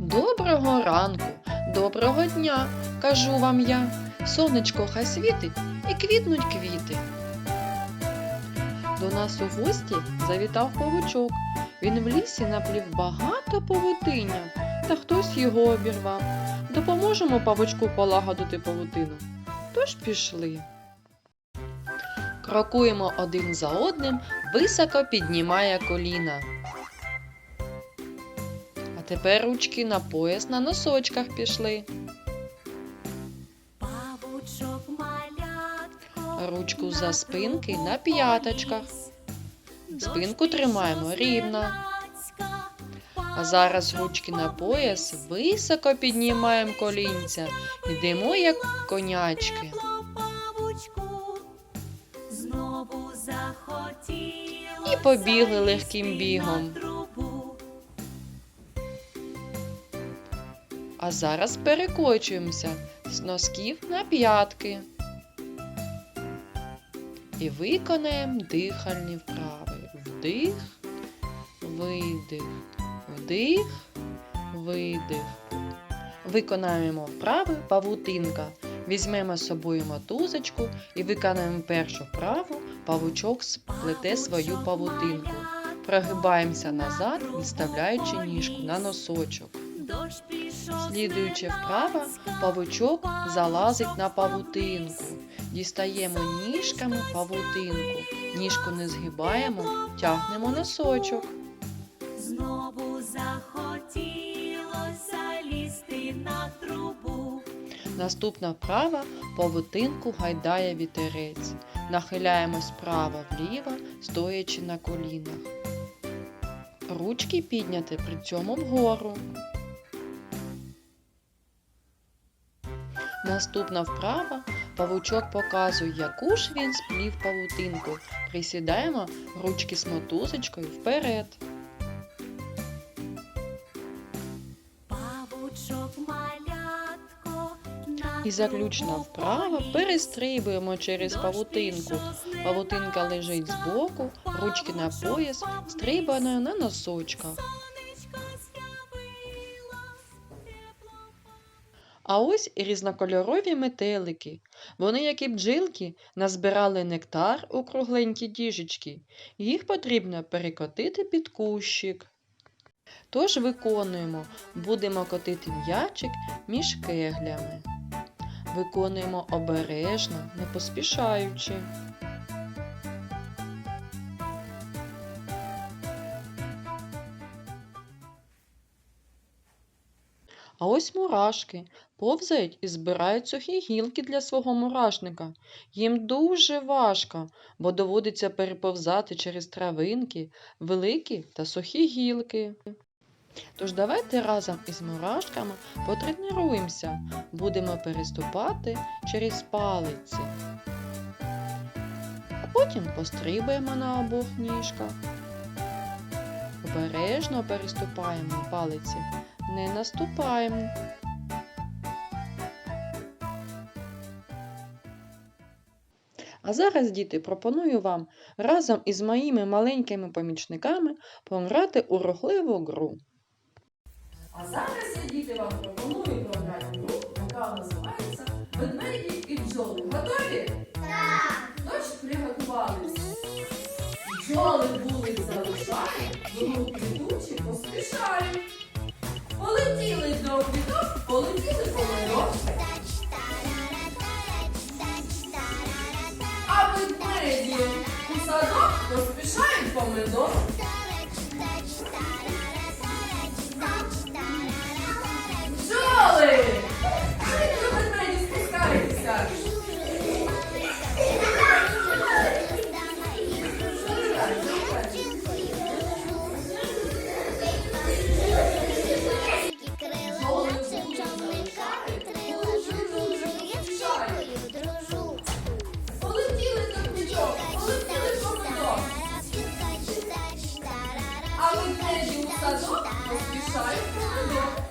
Доброго ранку, доброго дня, кажу вам я. Сонечко хай світить і квітнуть квіти. До нас у гості завітав павучок. Він в лісі наплів багато павутиння, та хтось його обірвав. Допоможемо павучку полагодити павутину. Тож пішли. Крокуємо один за одним, високо піднімає коліна. А тепер ручки на пояс на носочках пішли. Ручку за спинки на п'яточках. Спинку тримаємо рівно. А зараз ручки на пояс високо піднімаємо колінця. Йдемо як конячки. І побігли легким бігом. А зараз перекочуємося з носків на п'ятки. І виконаємо дихальні вправи. Вдих, видих, вдих, видих. Виконаємо вправи павутинка. Візьмемо з собою мотузочку і виконаємо першу вправу. Павучок сплете свою павутинку. Прогибаємося назад, відставляючи ніжку на носочок. Слідуючи вправа, павучок залазить на павутинку. Дістаємо ніжками павутинку. Ніжку не згибаємо, тягнемо носочок. Знову захотілося лізти на трубу. Наступна вправа павутинку гайдає вітерець. Нахиляємось вправо-вліво, стоячи на колінах. Ручки підняти при цьому вгору. Наступна вправа павучок показує, яку ж він сплів павутинку. Присідаємо ручки з мотузочкою вперед. І заключна вправа перестрибуємо через павутинку. Павутинка лежить збоку, ручки на пояс, стрибаємо на носочках. А ось і різнокольорові метелики. Вони, як і бджілки, назбирали нектар у кругленькі діжечки. Їх потрібно перекотити під кущик. Тож виконуємо, будемо котити м'ячик між кеглями. Виконуємо обережно, не поспішаючи. А ось мурашки повзають і збирають сухі гілки для свого мурашника. Їм дуже важко, бо доводиться переповзати через травинки, великі та сухі гілки. Тож давайте разом із мурашками потренуємося, будемо переступати через палиці. А потім пострибаємо на обох ніжках. Обережно переступаємо палиці, не наступаємо. А зараз, діти, пропоную вам разом із моїми маленькими помічниками пограти у рухливу гру. А зараз я діти вам пропоную програти гру, яка називається Ведмеді і бджоли. Готові? Так! Тож приготувалися. Бджоли вулик залишають, гру квітучі поспішають. Полетіли до квіток, полетіли помидор. А ведмеді у садок поспішають помидор. А